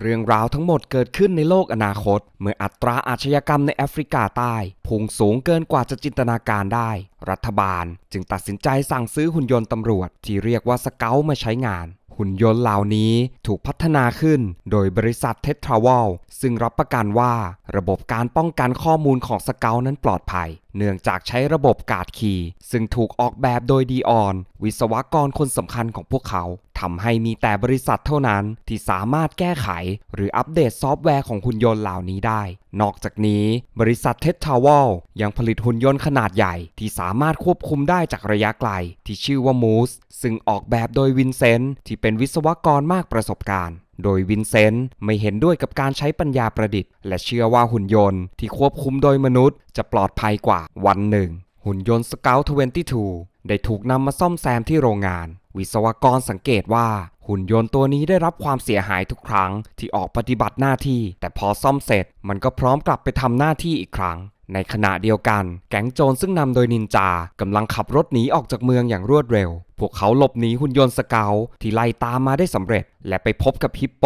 เรื่องราวทั้งหมดเกิดขึ้นในโลกอนาคต เมื่ออัตราอาชญากรรมในแอฟริกาใต้พุ่งสูงเกินกว่าจะจินตนาการได้ รัฐบาลจึงตัดสินใจสั่งซื้อหุ่นยนต์ตำรวจ ที่เรียกว่าสเกลมาใช้งาน หุ่นยนต์เหล่านี้ถูกพัฒนาขึ้นโดยบริษัทเท t ทราวลซึ่งรับประกันว่าระบบการป้องกันข้อมูลของสเกลนั้นปลอดภัย เนื่องจากใช้ระบบการ์ดคีย์ซึ่งถูกออกแบบโดยดีออน วิศวกรคนสำคัญของพวกเขา ทำให้มีแต่บริษัทเท่านั้นที่สามารถแก้ไข หรืออัปเดตซอฟต์แวร์ของหุ่นยนต์เหล่านี้ได้ นอกจากนี้บริษัทเท t ทาวลยังผลิตหุ่นยนต์ขนาดใหญ่ ที่สามารถควบคุมได้จากระยะไกล ที่ชื่อว่ามูสซึ่งออกแบบโดยวินเซนต์ที่เป็นวิศวกรมากประสบการณ์โดยวินเซนต์ไม่เห็นด้วยกับการใช้ปัญญาประดิษฐ์ และเชื่อว่าหุ่นยนต์ที่ควบคุมโดยมนุษย์ จะปลอดภัยกว่าวันหนึ่ง หุ่นยนต์สเกล22 ได้ถูกนำมาซ่อมแซมที่โรงงาน วิศวกรสังเกตว่าหุ่นยนต์ตัวนี้ได้รับความเสียหายทุกครั้งที่ออกปฏิบัติหน้าที่ แต่พอซ่อมเสร็จมันก็พร้อมกลับไปทำหน้าที่อีกครั้ง ในขณะเดียวกัน แก๊งโจรซึ่งนำโดยนินจากำลังขับรถหนีออกจากเมืองอย่างรวดเร็ว พวกเขาหลบหนีหุ่นยนต์สเกลที่ไล่ตามมาได้สำเร็จ และไปพบกับฮิปโป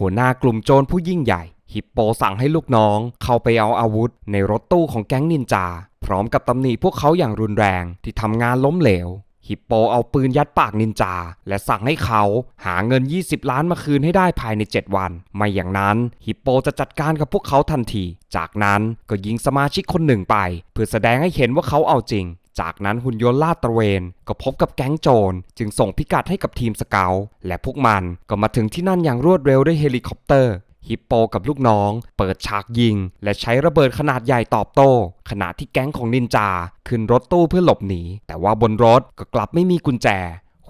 หัวหน้ากลุ่มโจรผู้ยิ่งใหญ่ ฮิปโปสั่งให้ลูกน้อง เข้าไปเอาอาวุธ ในรถตู้ของแก๊งนินจา พร้อมกับตำหนิพวกเขาอย่างรุนแรงที่ทำงานล้มเหลว ฮิปโปเอาปืนยัดปากนินจา และสั่งให้เขาหาเงิน 20 ล้านมาคืนให้ได้ภายใน 7 วัน ไม่อย่างนั้นฮิปโปจะจัดการกับพวกเขาทันที จากนั้นก็ยิงสมาชิกคนหนึ่งไป เพื่อแสดงให้เห็นว่าเขาเอาจริงจากนั้นหุ่นยนต์ลาดตระเวน ก็พบกับแก๊งโจร จึงส่งพิกัดให้กับทีมสเกลและพวกมันก็มาถึงที่นั่นอย่างรวดเร็วด้วยเฮลิคอปเตอร์ ฮิปโปกับลูกน้อง เปิดฉากยิง และใช้ระเบิดขนาดใหญ่ตอบโต้ ขณะที่แก๊งของนินจา ขึ้นรถตู้เพื่อหลบหนี แต่ว่าบนรถก็กลับไม่มีกุญแจ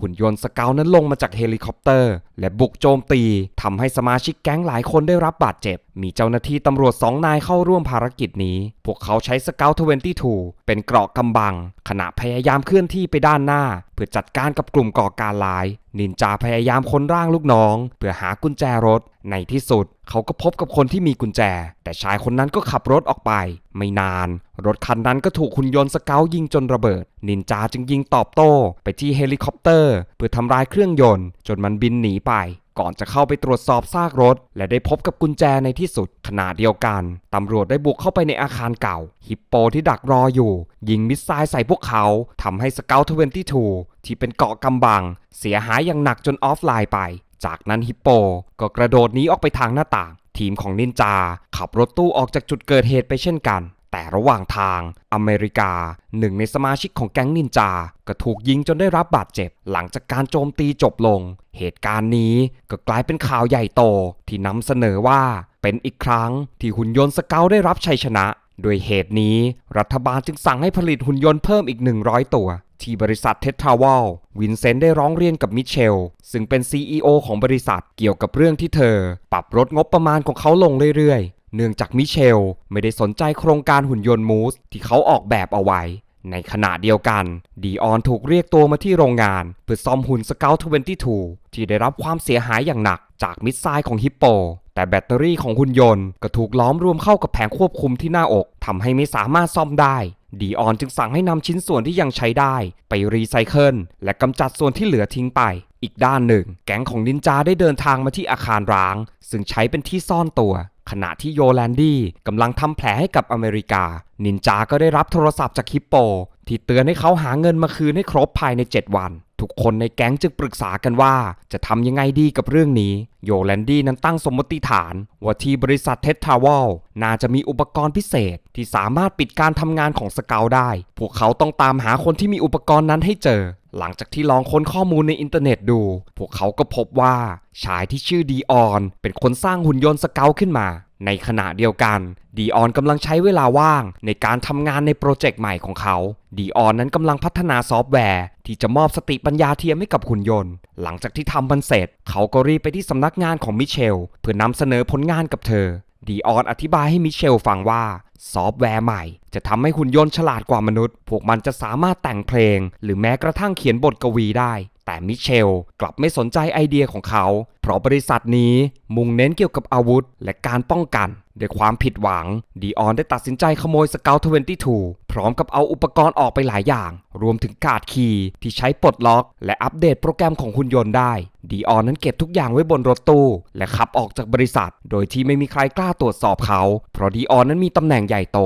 หุ่นยนต์สเกลนั้นลงมาจากเฮลิคอปเตอร์ และบุกโจมตีทำให้สมาชิกแก๊งหลายคนได้รับบาดเจ็บ มีเจ้าหน้าที่ตำรวจสองนายเข้าร่วมภารกิจนี้ พวกเขาใช้สเกล22เป็นเกราะกำบัง ขณะพยายามเคลื่อนที่ไปด้านหน้า เพื่อจัดการกับกลุ่มก่อการร้าย นินจาพยายามค้นร่างลูกน้อง เพื่อหากุญแจรถ ในที่สุด เขาก็พบกับคนที่มีกุญแจ แต่ชายคนนั้นก็ขับรถออกไป ไม่นาน รถคันนั้นก็ถูกหุ่นยนต์สเกลยิงจนระเบิด นินจาจึงยิงตอบโต้ ไปที่เฮลิคอปเตอร์ เพื่อทำลายเครื่องยนต์ จนมันบินหนีไป ก่อนจะเข้าไปตรวจสอบซากรถ และได้พบกับกุญแจในที่สุดขณะเดียวกัน ตำรวจได้บุกเข้าไปในอาคารเก่า ฮิปโปที่ดักรออยู่ ยิงมิสไซล์ใส่พวกเขาทำให้สเกล22ที่เป็นเกาะกำบัง เสียหายอย่างหนักจนออฟไลน์ไป จากนั้นฮิปโปก็กระโดดหนีออกไปทางหน้าต่าง ทีมของนินจาขับรถตู้ออกจากจุดเกิดเหตุไปเช่นกัน แต่ระหว่างทางอเมริกาหนึ่งในสมาชิกของแก๊งนินจา ก็ถูกยิงจนได้รับบาดเจ็บ หลังจากการโจมตีจบลง เหตุการณ์นี้ก็กลายเป็นข่าวใหญ่โตที่นำเสนอว่าเป็นอีกครั้งที่หุ่นยนต์สเกลได้รับชัยชนะ โดยเหตุนี้รัฐบาลจึงสั่งให้ผลิตหุ่นยนต์เพิ่มอีก 100 ตัวที่บริษัทเท t ทาวลวินเซนต์ได้ร้องเรียนกับมิเชล ซึ่งเป็น CEO ของบริษัทเกี่ยวกับเรื่องที่เธอ ปรับลดงบประมาณของเขาลงเรื่อย เนื่องจากมิเชลไม่ได้สนใจโครงการหุ่นยนต์มูสที่เขาออกแบบเอาไว้ ในขณะเดียวกันดีออนถูกเรียกตัวมาที่โรงงาน เพื่อซ่อมหุ่นสเกล22 ที่ได้รับความเสียหายอย่างหนักจากมิสไซล์ของฮิปโป แต่แบตเตอรี่ของหุ่นยนต์ก็ถูกล้อมรวมเข้ากับแผงควบคุมที่หน้าอกทำให้ไม่สามารถซ่อมได้ดีออนจึงสั่งให้นำชิ้นส่วนที่ยังใช้ได้ ไปรีไซเคิลและกำจัดส่วนที่เหลือทิ้งไป อีกด้านหนึ่ง แก๊งของนินจาได้เดินทางมาที่อาคารร้าง ซึ่งใช้เป็นที่ซ่อนตัว ขณะที่โยแลนดี้กำลังทำแผลให้กับอเมริกา นินจา ก็ได้รับโทรศัพท์จากฮิปโป ที่เตือนให้เขาหาเงินมาคืนให้ครบภายใน 7 วัน ทุกคนในแก๊งจึงปรึกษากันว่า จะทำยังไงดีกับเรื่องนี้ โยแลนดี้นั้นตั้งสมมติฐาน ว่าที่บริษัทเท t ทาวลน่าจะมีอุปกรณ์พิเศษ ที่สามารถปิดการทำงานของสเกลได้ พวกเขาต้องตามหาคนที่มีอุปกรณ์นั้นให้เจอ หลังจากที่ลองค้นข้อมูลในอินเทอร์เน็ตดู พวกเขาก็พบว่าชายที่ชื่อดีออน เป็นคนสร้างหุ่นยนต์สเกลขึ้นมา ในขณะเดียวกันดีออนกำลังใช้เวลาว่าง ในการทำงานในโปรเจกต์ใหม่ของเขาดีออนนั้นกำลังพัฒนาซอฟต์แวร์ ที่จะมอบสติปัญญาเทียมให้กับหุ่นยนต์ หลังจากที่ทำมันเสร็จ เขาก็รีบไปที่สำนักงานของมิเชล เพื่อนำเสนอผลงานกับเธอ ดีออนอธิบายให้มิเชลฟังว่าซอฟต์แวร์ใหม่ จะทำให้หุ่นยนต์ฉลาดกว่ามนุษย์ พวกมันจะสามารถแต่งเพลง หรือแม้กระทั่งเขียนบทกวีได้ แต่มิเชลกลับไม่สนใจไอเดียของเขา เพราะบริษัทนี้มุ่งเน้นเกี่ยวกับอาวุธและการป้องกัน ด้วยความผิดหวัง ดีออนได้ตัดสินใจขโมยสเกล22 พร้อมกับเอาอุปกรณ์ออกไปหลายอย่าง รวมถึงกาดคีย์ที่ใช้ปลดล็อก และอัปเดตโปรแกรมของหุ่นยนต์ได้ ดีออนนั้นเก็บทุกอย่างไว้บนรถตู้ และขับออกจากบริษัท โดยที่ไม่มีใครกล้าตรวจสอบเขา เพราะดีออนนั้นมีตำแหน่งใหญ่โต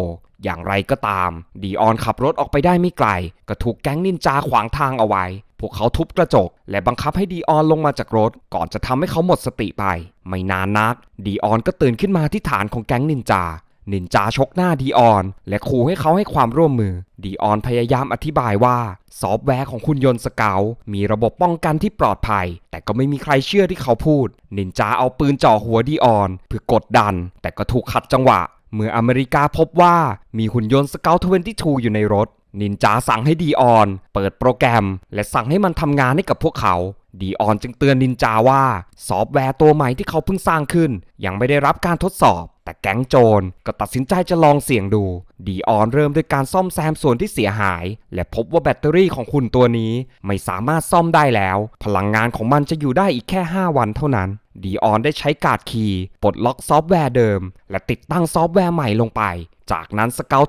อย่างไรก็ตาม ดีออนขับรถออกไปได้ไม่ไกล ก็ถูกแก๊งนินจาขวางทางเอาไว้ พวกเขาทุบกระจก และบังคับให้ดีออนลงมาจากรถ ก่อนจะทำให้เขาหมดสติไป ไม่นานนัก ดีออนก็ตื่นขึ้นมาที่ฐานของแก๊งนินจา นินจาชกหน้าดีออน และขู่ให้เขาให้ความร่วมมือ ดีออนพยายามอธิบายว่า ซอฟต์แวร์ของคุณยนต์สเกลมีระบบป้องกันที่ปลอดภัย แต่ก็ไม่มีใครเชื่อที่เขาพูด นินจาเอาปืนจ่อหัวดีออนเพื่อกดดัน แต่ก็ถูกขัดจังหวะเมื่ออเมริกาพบว่ามีหุ่นยนต์สเกล22อยู่ในรถนินจาสั่งให้ดีออน เปิดโปรแกรม และสั่งให้มันทำงานให้กับพวกเขา ดีออนจึงเตือนนินจาว่า ซอฟต์แวร์ตัวใหม่ที่เขาเพิ่งสร้างขึ้น ยังไม่ได้รับการทดสอบ แต่แก๊งโจรก็ตัดสินใจจะลองเสี่ยงดู ดีออนเริ่มด้วยการซ่อมแซมส่วนที่เสียหาย และพบว่าแบตเตอรี่ของหุ่นตัวนี้ ไม่สามารถซ่อมได้แล้ว พลังงานของมันจะอยู่ได้อีกแค่ 5 วันเท่านั้น ดีออนได้ใช้การ์ดคีย์ปลดล็อกซอฟต์แวร์เดิม และติดตั้งซอฟต์แวร์ใหม่ลงไป จากนั้นสเกล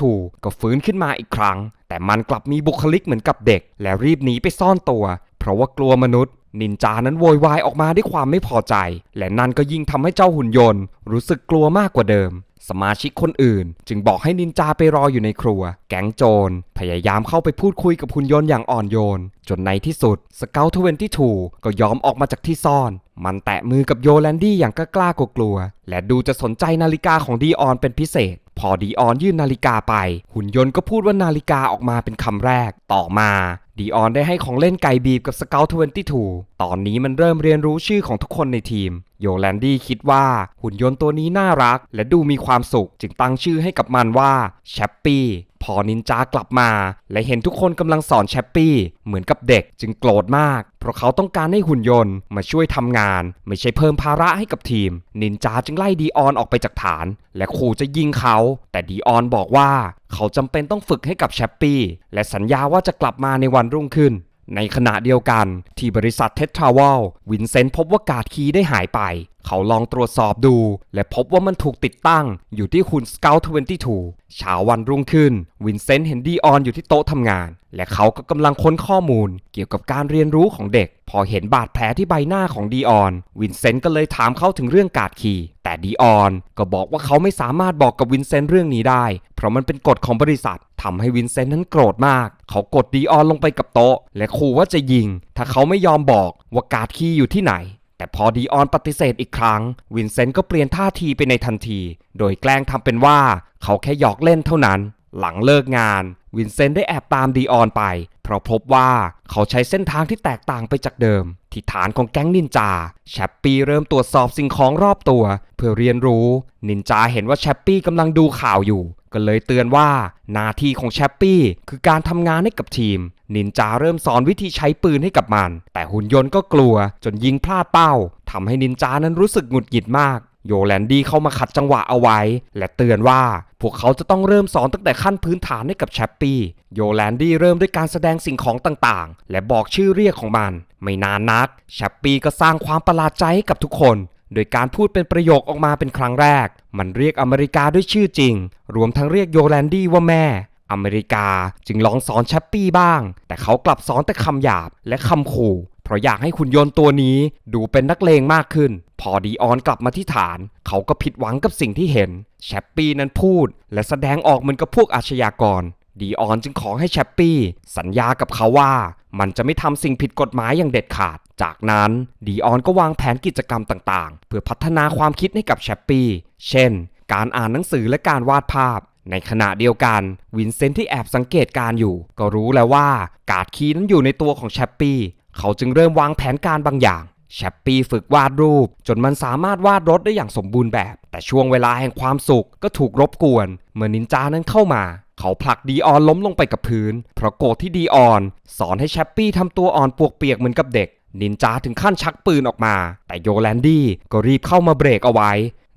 22 ก็ฟื้นขึ้นมาอีกครั้ง แต่มันกลับมีบุคลิกเหมือนกับเด็ก และรีบหนีไปซ่อนตัว เพราะว่ากลัวมนุษย์ นินจานั้นโวยวายออกมาด้วยความไม่พอใจ และนั่นก็ยิ่งทำให้เจ้าหุ่นยนต์ รู้สึกกลัวมากกว่าเดิม สมาชิกคนอื่น จึงบอกให้นินจาไปรออยู่ในครัว แก๊งโจร พยายามเข้าไปพูดคุยกับหุ่นยนต์อย่างอ่อนโยน จนในที่สุดสเกล22ก็ยอมออกมาจากที่ซ่อน มันแตะมือกับโยแลนดี้อย่างกล้ากลัว และดูจะสนใจนาฬิกาของดีออนเป็นพิเศษพอดีออนยื่นนาฬิกาไป หุ่นยนต์ก็พูดว่านาฬิกาออกมาเป็นคำแรก ต่อมา ดีออนได้ให้ของเล่นไก่บีบกับสเกล22 ตอนนี้มันเริ่มเรียนรู้ชื่อของทุกคนในทีม โยแลนดี้คิดว่าหุ่นยนต์ตัวนี้น่ารัก และดูมีความสุข จึงตั้งชื่อให้กับมันว่าแชปปี้ พอนินจากลับมา และเห็นทุกคนกำลังสอนแชปปี้เหมือนกับเด็กจึงโกรธมาก เพราะเขาต้องการให้หุ่นยนต์มาช่วยทำงาน ไม่ใช่เพิ่มภาระให้กับทีม นินจาจึงไล่ดีออนออกไปจากฐาน และขู่จะยิงเขา แต่ดีออนบอกว่า เขาจำเป็นต้องฝึกให้กับแชปปี้และสัญญาว่าจะกลับมาในวันรุ่งขึ้นในขณะเดียวกันที่บริษัทเททราวลวินเซนต์พบว่ากาดคีย์ได้หายไป เขาลองตรวจสอบดู และพบว่ามันถูกติดตั้งอยู่ที่หุ่น Scout 22เช้าวันรุ่งขึ้น วินเซนต์เห็นดีออนอยู่ที่โต๊ะทำงาน และเขาก็กำลังค้นข้อมูล เกี่ยวกับการเรียนรู้ของเด็ก พอเห็นบาดแผลที่ใบหน้าของดีออน วินเซนต์ก็เลยถามเขาถึงเรื่องการ์ดคีย์แต่ดีออนก็บอกว่าเขาไม่สามารถบอกกับวินเซนต์เรื่องนี้ได้ เพราะมันเป็นกฎของบริษัททำให้วินเซนต์นั้นโกรธมาก เขากดดีออนลงไปกับโต๊ะ และขู่ว่าจะยิง ถ้าเขาไม่ยอมบอกว่าการ์ดคีย์อยู่ที่ไหน แต่พอดีออนปฏิเสธอีกครั้ง วินเซนต์ก็เปลี่ยนท่าทีไปในทันที โดยแกล้งทำเป็นว่าเขาแค่หยอกเล่นเท่านั้น หลังเลิกงาน วินเซนต์ได้แอบตามดีออนไป เพราะพบว่าเขาใช้เส้นทางที่แตกต่างไปจากเดิม ที่ฐานของแก๊งนินจาแชปปี้เริ่มตรวจสอบสิ่งของรอบตัว เพื่อเรียนรู้ นินจาเห็นว่าแชปปี้กำลังดูข่าวอยู่ ก็เลยเตือนว่าหน้าที่ของแชปปี้คือการทำงานให้กับทีม นินจาเริ่มสอนวิธีใช้ปืนให้กับมัน แต่หุ่นยนต์ก็กลัวจนยิงพลาดเป้าทำให้นินจานั้นรู้สึกหงุดหงิดมากโยแลนดี้เข้ามาขัดจังหวะเอาไว้ และเตือนว่าพวกเขาจะต้องเริ่มสอนตั้งแต่ขั้นพื้นฐานให้กับแชปปี้โยแลนดี้เริ่มด้วยการแสดงสิ่งของต่างๆ และบอกชื่อเรียกของมัน ไม่นานนักแชปปี้ก็สร้างความประหลาดใจให้กับทุกคน โดยการพูดเป็นประโยคออกมาเป็นครั้งแรก มันเรียกอเมริกาด้วยชื่อจริง รวมทั้งเรียกโยแลนดี้ว่าแม่ อเมริกาจึงลองสอนแชปปี้บ้าง แต่เขากลับสอนแต่คำหยาบและคำขู่ เพราะอยากให้ขุนยนต์ตัวนี้ดูเป็นนักเลงมากขึ้น พอดีออนกลับมาที่ฐาน เขาก็ผิดหวังกับสิ่งที่เห็นแชปปี้นั้นพูด และแสดงออกเหมือนกับพวกอาชญากรดีออนจึงขอให้แชปปี้สัญญากับเขาว่า มันจะไม่ทำสิ่งผิดกฎหมายอย่างเด็ดขาด จากนั้นดีออนก็วางแผนกิจกรรมต่างๆ เพื่อพัฒนาความคิดให้กับแชปปี้เช่น การอ่านหนังสือและการวาดภาพ ในขณะเดียวกัน วินเซนต์ที่แอบสังเกตการอยู่ ก็รู้แล้วว่า การ์ดคีย์นั้นอยู่ในตัวของแชปปี้เขาจึงเริ่มวางแผนการบางอย่างแชปปี้ฝึกวาดรูป จนมันสามารถวาดรถได้อย่างสมบูรณ์แบบ แต่ช่วงเวลาแห่งความสุขก็ถูกรบกวน เมื่อนินจานั้นเข้ามา เขาผลักดีออนล้มลงไปกับพื้น เพราะโกรธที่ดีออน สอนให้แชปปี้ทำตัวอ่อนปวกเปียกเหมือนกับเด็ก นินจาถึงขั้นชักปืนออกมา แต่โยแลนดี้ก็รีบเข้ามาเบรกเอาไว้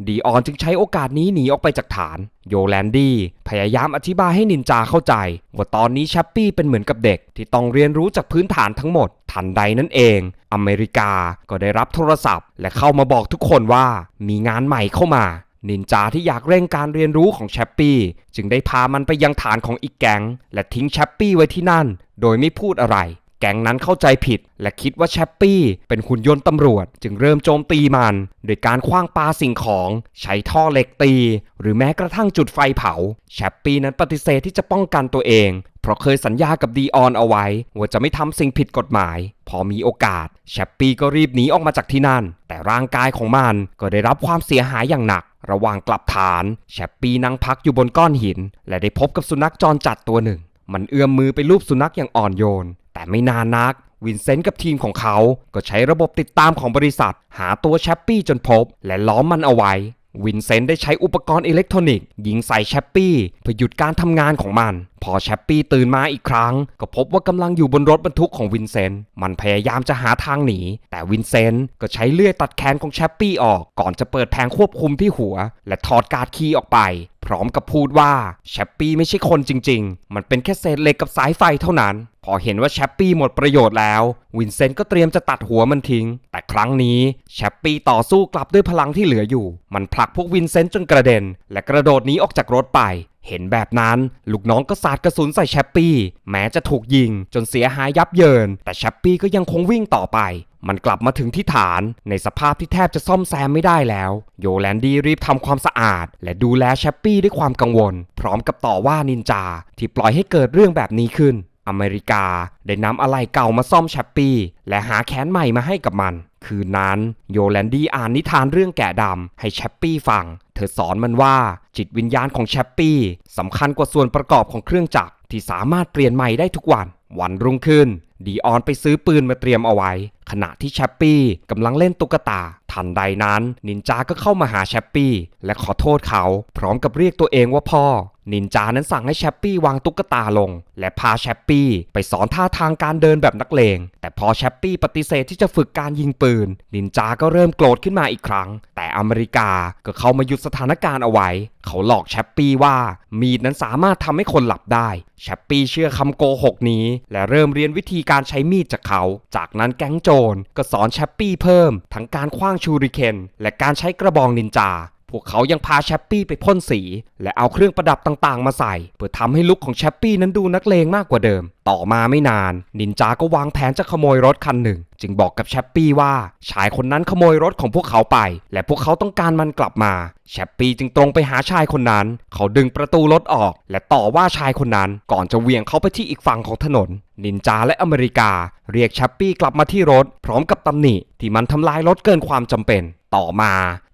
ดีออนจึงใช้โอกาสนี้หนีออกไปจากฐาน โยแลนดี้พยายามอธิบายให้นินจาเข้าใจ ว่าตอนนี้แชปปี้เป็นเหมือนกับเด็ก ที่ต้องเรียนรู้จากพื้นฐานทั้งหมด ทันใดนั่นเอง อเมริกาก็ได้รับโทรศัพท์ และเข้ามาบอกทุกคนว่ามีงานใหม่เข้ามา นินจาที่อยากเร่งการเรียนรู้ของแชปปี้จึงได้พามันไปยังฐานของอีกแก๊งและทิ้งแชปปี้ไว้ที่นั่น โดยไม่พูดอะไร แก๊งนั้นเข้าใจผิด และคิดว่าแชปปี้เป็นหุ่นยนต์ตำรวจ จึงเริ่มโจมตีมัน โดยการคว้างปาสิ่งของ ใช้ท่อเหล็กตี หรือแม้กระทั่งจุดไฟเผา แชปปี้นั้นปฏิเสธที่จะป้องกันตัวเอง ราะเคยสัญญากับดีออนเอาไว้ ว่าจะไม่ทำสิ่งผิดกฎหมาย พอมีโอกาสแชปปี้ก็รีบหนีออกมาจากที่นั่น แต่ร่างกายของมันก็ได้รับความเสียหายอย่างหนัก ระหว่างกลับฐานแชปปี้นั่งพักอยู่บนก้อนหิน และได้พบกับสุนัขจรจัดตัวหนึ่ง มันเอื้อมมือไปลูบสุนัขอย่างอ่อนโยน แต่ไม่นานนักวินเซนต์กับทีมของเขา ก็ใช้ระบบติดตามของบริษัท หาตัวแชปปี้จนพบ และล้อมมันเอาไว้ วินเซนต์ได้ใช้อุปกรณ์อิเล็กทรอนิกส์ยิงใส่แชปปี้เพื่อหยุดการทำงานของมัน พอแชปปี้ตื่นมาอีกครั้ง ก็พบว่ากำลังอยู่บนรถบรรทุกของวินเซนต์มันพยายามจะหาทางหนี แต่วินเซนต์ก็ใช้เลื่อยตัดแขนของแชปปี้ออกก่อนจะเปิดแผงควบคุมที่หัว และถอดการ์ดคีย์ออกไป พร้อมกับพูดว่าแชปปี้ไม่ใช่คนจริง ๆ มันเป็นแค่เศษเหล็กกับสายไฟเท่านั้น พอเห็นว่าแชปปี้หมดประโยชน์แล้ว วินเซนต์ก็เตรียมจะตัดหัวมันทิ้ง แต่ครั้งนี้แชปปี้ต่อสู้กลับด้วยพลังที่เหลืออยู่ มันผลักพวกวินเซนต์จนกระเด็น และกระโดดหนีออกจากรถไป เห็นแบบนั้นลูกน้องก็สาดกระสุนใส่แชปปี้ แม้จะถูกยิง จนเสียหายยับเยิน แต่แชปปี้ก็ยังคงวิ่งต่อไป มันกลับมาถึงที่ฐาน ในสภาพที่แทบจะซ่อมแซมไม่ได้แล้ว โยแลนดี้รีบทำความสะอาด และดูแลแชปปี้ด้วยความกังวล พร้อมกับต่อว่านินจาที่ปล่อยให้เกิดเรื่องแบบนี้ขึ้น อเมริกาได้นำอะไรเก่ามาซ่อมแชปปี้และหาแขนใหม่มาให้กับมัน คืนนั้นโยแลนดี้อ่านนิทานเรื่องแกะดำให้แชปปี้ฟัง เธอสอนมันว่าจิตวิญญาณของแชปปี้สำคัญกว่าส่วนประกอบของเครื่องจักรที่สามารถเปลี่ยนใหม่ได้ทุกวัน วันรุ่งขึ้นดีออนไปซื้อปืนมาเตรียมเอาไว้ ขณะที่แชปปี้กำลังเล่นตุ๊กตา ทันใดนั้น นินจาก็เข้ามาหาแชปปี้ และขอโทษเขา พร้อมกับเรียกตัวเองว่าพ่อ นินจานั้นสั่งให้แชปปี้วางตุ๊กตาลง และพาแชปปี้ไปสอนท่าทางการเดินแบบนักเลง แต่พอแชปปี้ปฏิเสธที่จะฝึกการยิงปืน นินจาก็เริ่มโกรธขึ้นมาอีกครั้ง แต่อเมริกาก็เข้ามาหยุดสถานการณ์เอาไว้ เขาหลอกแชปปี้ว่ามีดนั้นสามารถทำให้คนหลับได้ แชปปี้เชื่อคำโกหกนี้ และเริ่มเรียนวิธีการใช้มีดจากเขา จากนั้นแก๊งโจรก็สอนแชปปี้เพิ่ม ทั้งการคว้างชูริเคน และการใช้กระบองนินจา พวกเขายังพาแชปปี้ไปพ่นสี และเอาเครื่องประดับต่างๆ มาใส่ เพื่อทำให้ลุคของแชปปี้นั้นดูนักเลงมากกว่าเดิม ต่อมาไม่นาน นินจาก็วางแผนจะขโมยรถคันหนึ่ง จึงบอกกับแชปปี้ว่าชายคนนั้นขโมยรถของพวกเขาไป และพวกเขาต้องการมันกลับมาแชปปี้จึงตรงไปหาชายคนนั้น เขาดึงประตูรถออก และต่อว่าชายคนนั้นก่อนจะเวียงเขาไปที่อีกฝั่งของถนน นินจาและอเมริกา เรียกแชปปี้กลับมาที่รถ พร้อมกับตำหนิที่มันทำลายรถเกินความจำเป็น ต่อมา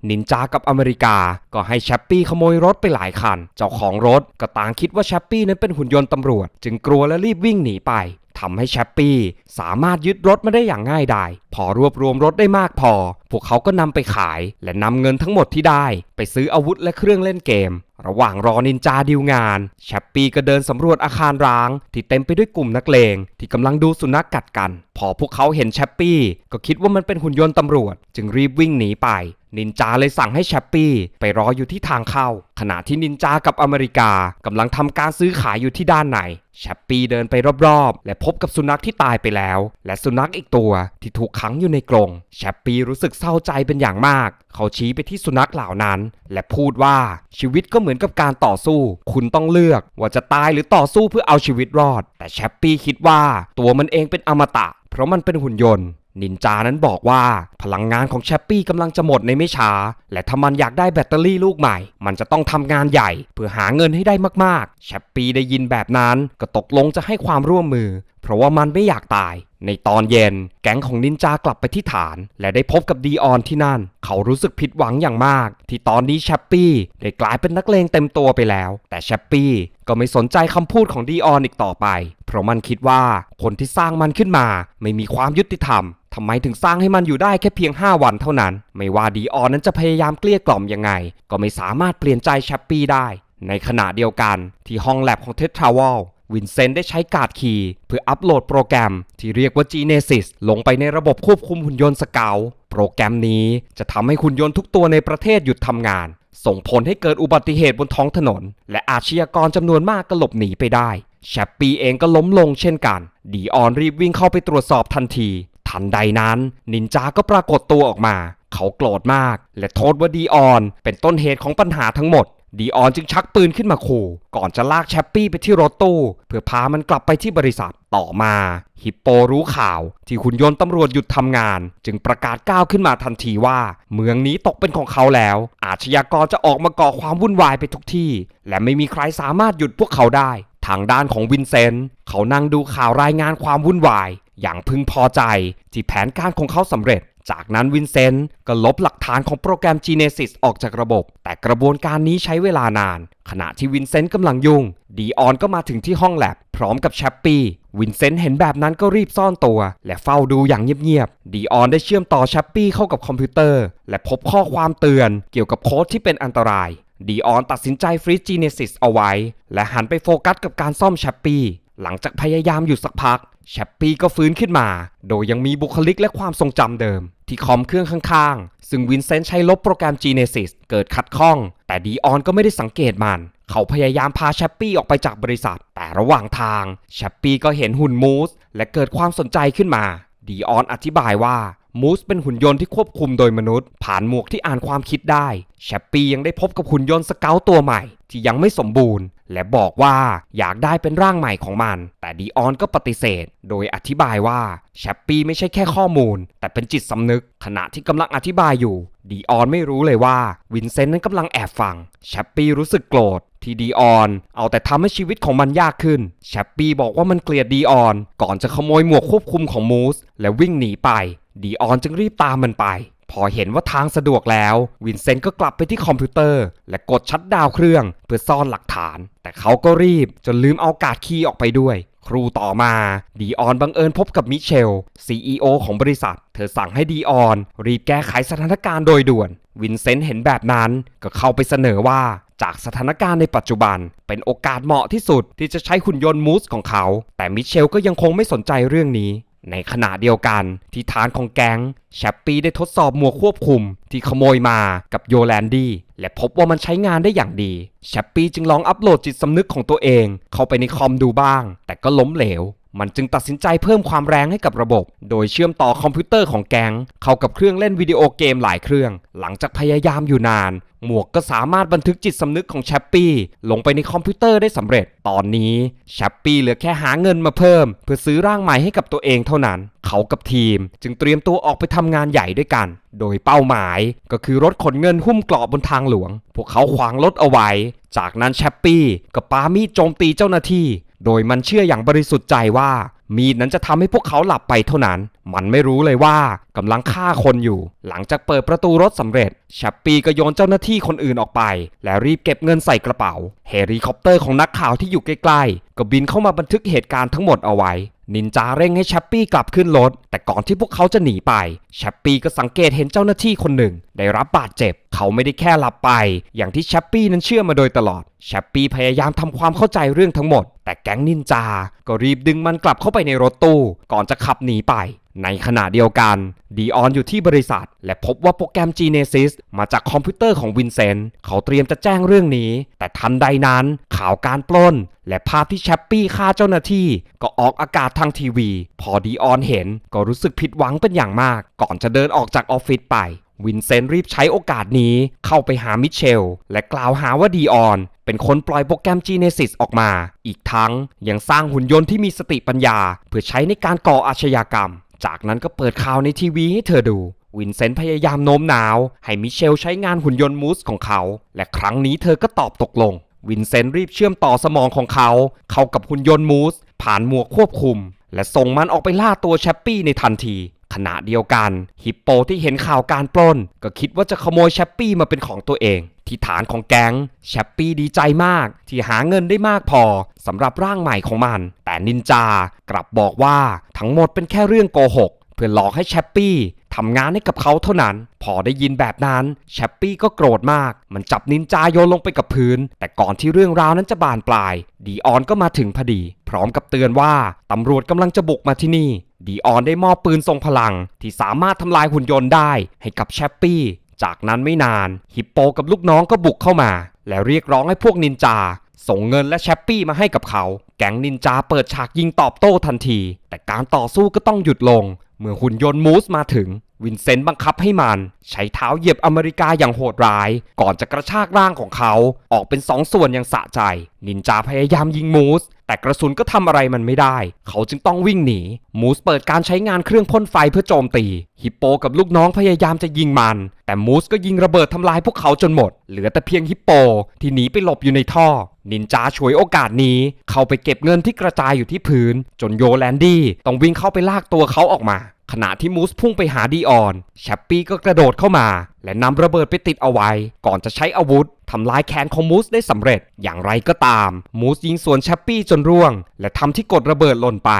นินจากับอเมริกา ก็ให้แชปปี้ขโมยรถไปหลายคัน เจ้าของรถก็ต่างคิดว่าแชปปี้นั้นเป็นหุ่นยนต์ตำรวจ จึงกลัวและรีบวิ่งหนีไปทำให้แชปปี้สามารถยึดรถมาได้อย่างง่ายดาย พอรวบรวมรถได้มากพอ พวกเขาก็นำไปขาย และนำเงินทั้งหมดที่ได้ ไปซื้ออาวุธและเครื่องเล่นเกม ระหว่างรอนินจาดีลงานแชปปี้ก็เดินสำรวจอาคารร้าง ที่เต็มไปด้วยกลุ่มนักเลง ที่กำลังดูสุนัขกกัดกัน พอพวกเขาเห็นแชปปี้ก็คิดว่ามันเป็นหุ่นยนต์ตำรวจ จึงรีบวิ่งหนีไป นินจาเลยสั่งให้แชปปี้ไปรออยู่ที่ทางเข้า ขณะที่นินจากับอเมริกากำลังทำการซื้อขายอยู่ที่ด้านในแชปปี้เดินไปรอบๆ และพบกับสุนัขที่ตายไปแล้ว และสุนัขอีกตัวที่ถูกขังอยู่ในกรงแชปปี้รู้สึกเศร้าใจเป็นอย่างมาก เขาชี้ไปที่สุนัขเหล่านั้น และพูดว่าชีวิตก็เหมือนกับการต่อสู้ คุณต้องเลือกว่าจะตายหรือต่อสู้เพื่อเอาชีวิตรอด แต่แชปปี้คิดว่าตัวมันเองเป็นอมตะ เพราะมันเป็นหุ่นยนต์ นินจานั้นบอกว่าพลังงานของแชปปี้กำลังจะหมดในไม่ช้า และถ้ามันอยากได้แบตเตอรี่ลูกใหม่ มันจะต้องทำงานใหญ่ เพื่อหาเงินให้ได้มากๆ แชปปี้ได้ยินแบบนั้นก็ตกลงจะให้ความร่วมมือ เพราะว่ามันไม่อยากตาย ในตอนเย็น แก๊งของนินจากลับไปที่ฐาน และได้พบกับดีออนที่นั่น เขารู้สึกผิดหวังอย่างมาก ที่ตอนนี้แชปปี้ได้กลายเป็นนักเลงเต็มตัวไปแล้ว แต่แชปปี้ก็ไม่สนใจคำพูดของดีออนอีกต่อไป เพราะมันคิดว่าคนที่สร้างมันขึ้นมา ไม่มีความยุติธรรม ทำไมถึงสร้างให้มันอยู่ได้แค่เพียง 5 วันเท่านั้น ไม่ว่าดีออนนั้นจะพยายามเกลี้ยกล่อมยังไง ก็ไม่สามารถเปลี่ยนใจแชปปี้ได้ ในขณะเดียวกันที่ห้องแลบของเททราวลวินเซนต์ได้ใช้การ์ดคีย์เพื่ออัปโหลดโปรแกรมที่เรียกว่า Genesis ลงไปในระบบควบคุมหุ่นยนต์สเกลโปรแกรมนี้จะทำให้หุ่นยนต์ทุกตัวในประเทศหยุดทำงาน ส่งผลให้เกิดอุบัติเหตุบนท้องถนน และอาชญากรจำนวนมากก็หลบหนีไปได้แชปปี้เองก็ล้มลงเช่นกัน ดีออนรีบวิ่งเข้าไปตรวจสอบทันที ทันใดนั้น นินจาก็ปรากฏตัวออกมา เขาโกรธมาก และโทษว่าดีออน เป็นต้นเหตุของปัญหาทั้งหมด ดีออนจึงชักปืนขึ้นมาขู่ ก่อนจะลากแชปปี้ไปที่รถตู้ เพื่อพามันกลับไปที่บริษัทต่อมา ฮิปโปรู้ข่าว ที่หุ่นยนต์ตำรวจหยุดทำงาน จึงประกาศก้าวขึ้นมาทันทีว่า เมืองนี้ตกเป็นของเขาแล้ว อาชญากรจะออกมาก่อความวุ่นวายไปทุกที่ และไม่มีใครสามารถหยุดพวกเขาได้ทางด้านของวินเซนต์ เขานั่งดูข่าวรายงานความวุ่นวาย อย่างพึงพอใจที่แผนการของเขาสำเร็จ จากนั้นวินเซนต์ก็ลบหลักฐานของโปรแกรม Genesis ออกจากระบบ แต่กระบวนการนี้ใช้เวลานาน ขณะที่วินเซนต์กำลังยุ่ง ดีออนก็มาถึงที่ห้องแลบพร้อมกับแชปปี้ วินเซนต์เห็นแบบนั้นก็รีบซ่อนตัว และเฝ้าดูอย่างเงียบๆ ดีออนได้เชื่อมต่อแชปปี้เข้ากับคอมพิวเตอร์ และพบข้อความเตือนเกี่ยวกับโค้ดที่เป็นอันตราย ดีออนตัดสินใจฟรี Genesis เอาไว้ และหันไปโฟกัสกับการซ่อมแชปปี้หลังจากพยายามอยู่สักพัก แชปปี้ก็ฟื้นขึ้นมา โดยยังมีบุคลิกและความทรงจำเดิม ที่คอมเครื่องข้างๆ ซึ่งวินเซนต์ใช้ลบโปรแกรม Genesis เกิดขัดข้อง แต่ดีออนก็ไม่ได้สังเกตมัน เขาพยายามพาแชปปี้ออกไปจากบริษัท แต่ระหว่างทางแชปปี้ก็เห็นหุ่นมูสและเกิดความสนใจขึ้นมา ดีออนอธิบายว่ามูสเป็นหุ่นยนต์ที่ควบคุมโดยมนุษย์ ผ่านหมวกที่อ่านความคิดได้แชปปี้ยังได้พบกับหุ่นยนต์สเกลตัวใหม่ ที่ยังไม่สมบูรณ์ และบอกว่าอยากได้เป็นร่างใหม่ของมัน แต่ดีออนก็ปฏิเสธ โดยอธิบายว่าแชปปี้ไม่ใช่แค่ข้อมูล แต่เป็นจิตสำนึก ขณะที่กำลังอธิบายอยู่ ดีออนไม่รู้เลยว่าวินเซนต์นั้นกำลังแอบฟังแชปปี้รู้สึกโกรธที่ดีออนเอาแต่ทำให้ชีวิตของมันยากขึ้นแชปปี้บอกว่ามันเกลียดดีออน ก่อนจะขโมยหมวกควบคุมของมูสและวิ่งหนีไปดีออนจึงรีบตามมันไป พอเห็นว่าทางสะดวกแล้ว วินเซนต์ก็กลับไปที่คอมพิวเตอร์ และกดชัดดาวเครื่อง เพื่อซ่อนหลักฐาน แต่เขาก็รีบจนลืมเอาการ์ดคีย์ออกไปด้วย ครูต่อมาดีออนบังเอิญพบกับมิเชล CEO ของบริษัท เธอสั่งให้ดีออน รีบแก้ไขสถานการณ์โดยด่วน วินเซนต์เห็นแบบนั้นก็เข้าไปเสนอว่าจากสถานการณ์ในปัจจุบัน เป็นโอกาสเหมาะที่สุดที่จะใช้หุ่นยนต์มูสของเขา แต่มิเชลก็ยังคงไม่สนใจเรื่องนี้ ในขณะเดียวกันที่ฐานของแก๊งแชปปี้ได้ทดสอบหมวกควบคุมที่ขโมยมากับโยแลนดี้และพบว่ามันใช้งานได้อย่างดีแชปปี้จึงลองอัปโหลดจิตสำนึกของตัวเองเข้าไปในคอมดูบ้าง แต่ก็ล้มเหลว มันจึงตัดสินใจเพิ่มความแรงให้กับระบบ โดยเชื่อมต่อคอมพิวเตอร์ของแก๊งเข้ากับเครื่องเล่นวิดีโอเกมหลายเครื่อง หลังจากพยายามอยู่นาน หมวกก็สามารถบันทึกจิตสำนึกของแชปปี้ลงไปในคอมพิวเตอร์ได้สำเร็จ ตอนนี้แชปปี้เหลือแค่หาเงินมาเพิ่ม เพื่อซื้อร่างใหม่ให้กับตัวเองเท่านั้น เขากับทีม จึงเตรียมตัวออกไปทำงานใหญ่ด้วยกัน โดยเป้าหมายก็คือรถขนเงินหุ้มกราะบนทางหลวง พวกเขาขวางรถเอาไว้ จากนั้นแชปปี้ก็ปามีดโจมตีเจ้าหน้าที่ โดยมันเชื่ออย่างบริสุทธิ์ใจว่า มีดนั้นจะทำให้พวกเขาหลับไปเท่านั้น มันไม่รู้เลยว่ากำลังฆ่าคนอยู่ หลังจากเปิดประตูรถสำเร็จแชปปี้ก็โยนเจ้าหน้าที่คนอื่นออกไป และรีบเก็บเงินใส่กระเป๋า เฮลิคอปเตอร์ของนักข่าวที่อยู่ใกล้ๆ ก็บินเข้ามาบันทึกเหตุการณ์ทั้งหมดเอาไว้ นินจาเร่งให้แชปปี้กลับขึ้นรถ แต่ก่อนที่พวกเขาจะหนีไปแชปปี้ก็สังเกตเห็นเจ้าหน้าที่คนหนึ่งได้รับบาดเจ็บ เขาไม่ได้แค่หลับไป อย่างที่แชปปี้นั้นเชื่อมาโดยตลอดแชปปี้พยายามทำความเข้าใจเรื่องทั้งหมด แต่แก๊งนินจา ก็รีบดึงมันกลับเข้าไปในรถตู้ ก่อนจะขับหนีไป ในขณะเดียวกันดีออนอยู่ที่บริษัท และพบว่าโปรแกรม Genesis มาจากคอมพิวเตอร์ของวินเซนต์เขาเตรียมจะแจ้งเรื่องนี้ แต่ทันใดนั้นข่าวการปล้น และภาพที่แชปปี้ฆ่าเจ้าหน้าที่ ก็ออกอากาศทางทีวี พอดีออนเห็นก็รู้สึกผิดหวังเป็นอย่างมาก ก่อนจะเดินออกจากออฟฟิศไป วินเซนต์รีบใช้โอกาสนี้เข้าไปหามิเชล และกล่าวหาว่าดีออน เป็นคนปล่อยโปรแกรม Genesis ออกมา อีกทั้งยังสร้างหุ่นยนต์ที่มีสติปัญญา เพื่อใช้ในการก่ออาชญากรรม จากนั้นก็เปิดข่าวในทีวีให้เธอดู วินเซนต์พยายามโน้มน้าว ให้มิเชลใช้งานหุ่นยนต์มูสของเขา และครั้งนี้เธอก็ตอบตกลง วินเซนต์รีบเชื่อมต่อสมองของเขา เข้ากับหุ่นยนต์มูสผ่านหมวกควบคุม และส่งมันออกไปล่าตัวแชปปี้ในทันที ขณะเดียวกัน ฮิปโปที่เห็นข่าวการปล้น ก็คิดว่าจะขโมยแชปปี้มาเป็นของตัวเอง ที่ฐานของแก๊งแชปปี้ดีใจมาก ที่หาเงินได้มากพอสำหรับร่างใหม่ของมัน แต่นินจากลับบอกว่าทั้งหมดเป็นแค่เรื่องโกหก พื่อหลอกให้แชปปี้ทำงานให้กับเขาเท่านั้น พอได้ยินแบบนั้นแชปปี้ก็โกรธมาก มันจับนินจาโยนลงไปกับพื้น แต่ก่อนที่เรื่องราวนั้นจะบานปลาย ดีออนก็มาถึงพอดี พร้อมกับเตือนว่าตำรวจกำลังจะบุกมาที่นี่ ดีออนได้มอบปืนทรงพลัง ที่สามารถทำลายหุ่นยนต์ได้ให้กับแชปปี้ จากนั้นไม่นาน ฮิปโปกับลูกน้องก็บุกเข้ามา และเรียกร้องให้พวกนินจา ส่งเงินและแชปปี้มาให้กับเขา แก๊งนินจาเปิดฉากยิงตอบโต้ทันที แต่การต่อสู้ก็ต้องหยุดลง เมื่อหุ่นยนต์มูสมาถึง วินเซนต์บังคับให้มันใช้เท้าเหยียบอเมริกาอย่างโหดร้าย ก่อนจะกระชากร่างของเขาออกเป็นสองส่วนอย่างสะใจ นินจาพยายามยิงมูส แต่กระสุนก็ทำอะไรมันไม่ได้ เขาจึงต้องวิ่งหนี มูสเปิดการใช้งานเครื่องพ่นไฟเพื่อโจมตี ฮิปโปกับลูกน้องพยายามจะยิงมัน แต่มูสก็ยิงระเบิดทำลายพวกเขาจนหมด เหลือแต่เพียงฮิปโปที่หนีไปหลบอยู่ในท่อ นินจาฉวยโอกาสนี้ เข้าไปเก็บเงินที่กระจายอยู่ที่พื้น จนโยแลนดี้ต้องวิ่งเข้าไปลากตัวเขาออกมา ขณะที่มูสพุ่งไปหาดีออนแชปปี้ก็กระโดดเข้ามา และนำระเบิดไปติดเอาไว้ ก่อนจะใช้อาวุธทำลายแขนของมูสได้สำเร็จ อย่างไรก็ตาม มูสยิงสวนแชปปี้จนร่วง และทำที่กดระเบิดหล่นไป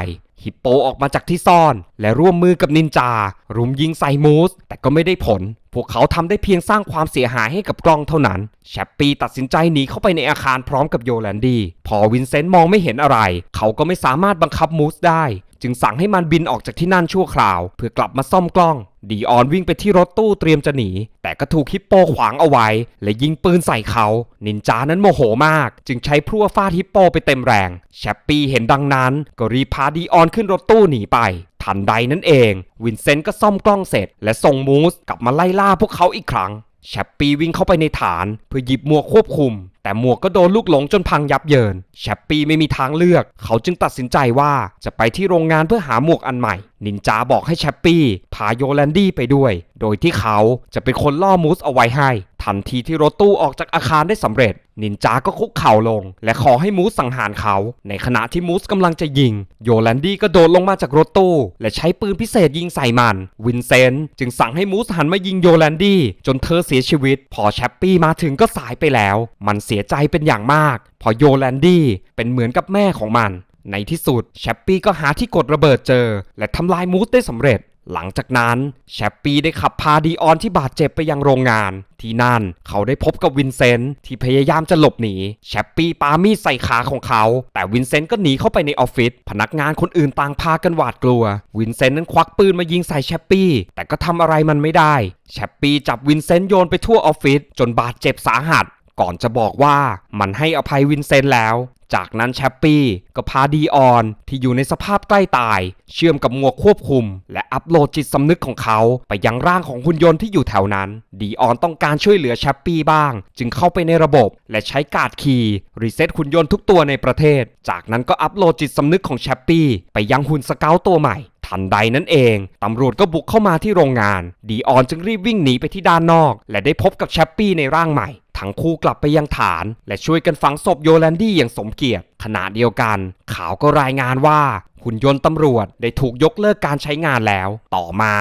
ฮิปโปออกมาจากที่ซ่อน และร่วมมือกับนินจา รุมยิงใส่มูส แต่ก็ไม่ได้ผล พวกเขาทำได้เพียงสร้างความเสียหายให้กับกล้องเท่านั้น แชปปี้ตัดสินใจหนีเข้าไปในอาคารพร้อมกับโยแลนดี้ พอวินเซนต์มองไม่เห็นอะไร เขาก็ไม่สามารถบังคับมูสได้ จึงสั่งให้มันบินออกจากที่นั่นชั่วคราว เพื่อกลับมาซ่อมกล้อง ดีออนวิ่งไปที่รถตู้เตรียมจะหนี แต่ก็ถูกฮิปโปขวางเอาไว้ และยิงปืนใส่เขา นินจานั้นโมโหมาก จึงใช้พลั่วฟาดฮิปโปไปเต็มแรงแชปปี้เห็นดังนั้น ก็รีพาดีออนขึ้นรถตู้หนีไปทันใดนั้นเอง วินเซนต์ก็ซ่อมกล้องเสร็จ และส่งมูสกลับมาไล่ล่าพวกเขาอีกครั้งแชปปี้วิ่งเข้าไปในฐาน เพื่อหยิบหมวกควบคุม แต่หมวกก็โดนลูกหลงจนพังยับเยินแชปปี้ไม่มีทางเลือก เขาจึงตัดสินใจว่าจะไปที่โรงงานเพื่อหาหมวกอันใหม่ นินจาบอกให้แชปปี้พาโยแลนดี้ไปด้วย โดยที่เขาจะเป็นคนล่อมูสเอาไว้ให้ ทันทีที่รถตู้ออกจากอาคารได้สำเร็จ นินจาก็คุกเข่าลง และขอให้มูสสังหารเขา ในขณะที่มูสกำลังจะยิง โยแลนดี้ก็โดดลงมาจากรถตู้ และใช้ปืนพิเศษยิงใส่มัน วินเซนต์จึงสั่งให้มูสหันมายิงโยแลนดี้จนเธอเสียชีวิต พอแชปปี้มาถึงก็สายไปแล้ว มันเสียใจเป็นอย่างมาก พอโยแลนดี้เป็นเหมือนกับแม่ของมัน ในที่สุดแชปปี้ก็หาที่กดระเบิดเจอ และทำลายมูสได้สำเร็จ หลังจากนั้นแชปปี้ได้ขับพาดีออนที่บาดเจ็บไปยังโรงงาน ที่นั่นเขาได้พบกับวินเซนต์ที่พยายามจะหลบหนีแชปปี้ปามีดใส่ขาของเขา แต่วินเซนต์ก็หนีเข้าไปในออฟฟิศพนักงานคนอื่นต่างพากันหวาดกลัว วินเซนต์นั้นควักปืนมายิงใส่แชปปี้ แต่ก็ทำอะไรมันไม่ได้แชปปี้จับวินเซนต์โยนไปทั่วออฟฟิศจนบาดเจ็บสาหัสก่อนจะบอกว่ามันให้อภัยวินเซนต์แล้ว จากนั้นแชปปี้ก็พาดีออน ที่อยู่ในสภาพใกล้ตาย เชื่อมกับหมวกควบคุม และอัปโหลดจิตสำนึกของเขา ไปยังร่างของหุ่นยนต์ที่อยู่แถวนั้น ดีออนต้องการช่วยเหลือแชปปี้บ้าง จึงเข้าไปในระบบ และใช้การ์ดคีย์รีเซ็ตหุ่นยนต์ทุกตัวในประเทศ จากนั้นก็อัปโหลดจิตสำนึกของแชปปี้ไปยังหุ่นสเกลตัวใหม่ ทันใดนั้นเอง ตำรวจก็บุกเข้ามาที่โรงงาน ดีออนจึงรีบวิ่งหนีไปที่ด้านนอก และได้พบกับแชปปี้ในร่างใหม่ ทั้งคู่กลับไปยังฐาน และช่วยกันฝังศพโยแลนดี้อย่างสมเกียรติ ขณะเดียวกัน ข่าวก็รายงานว่าหุ่นยนต์ตำรวจได้ถูกยกเลิกการใช้งานแล้ว ต่อมา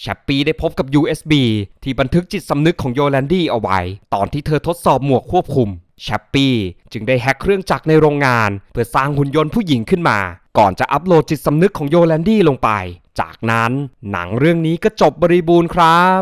แชปปี้ได้พบกับ USB ที่บันทึกจิตสำนึกของโยแลนดี้เอาไว้ ตอนที่เธอทดสอบหมวกควบคุมแชปปี้จึงได้แฮ็กเครื่องจักรในโรงงาน เพื่อสร้างหุ่นยนต์ผู้หญิงขึ้นมา ก่อนจะอัปโหลดจิตสำนึกของโยแลนดี้ลงไป จากนั้นหนังเรื่องนี้ก็จบบริบูรณ์ครับ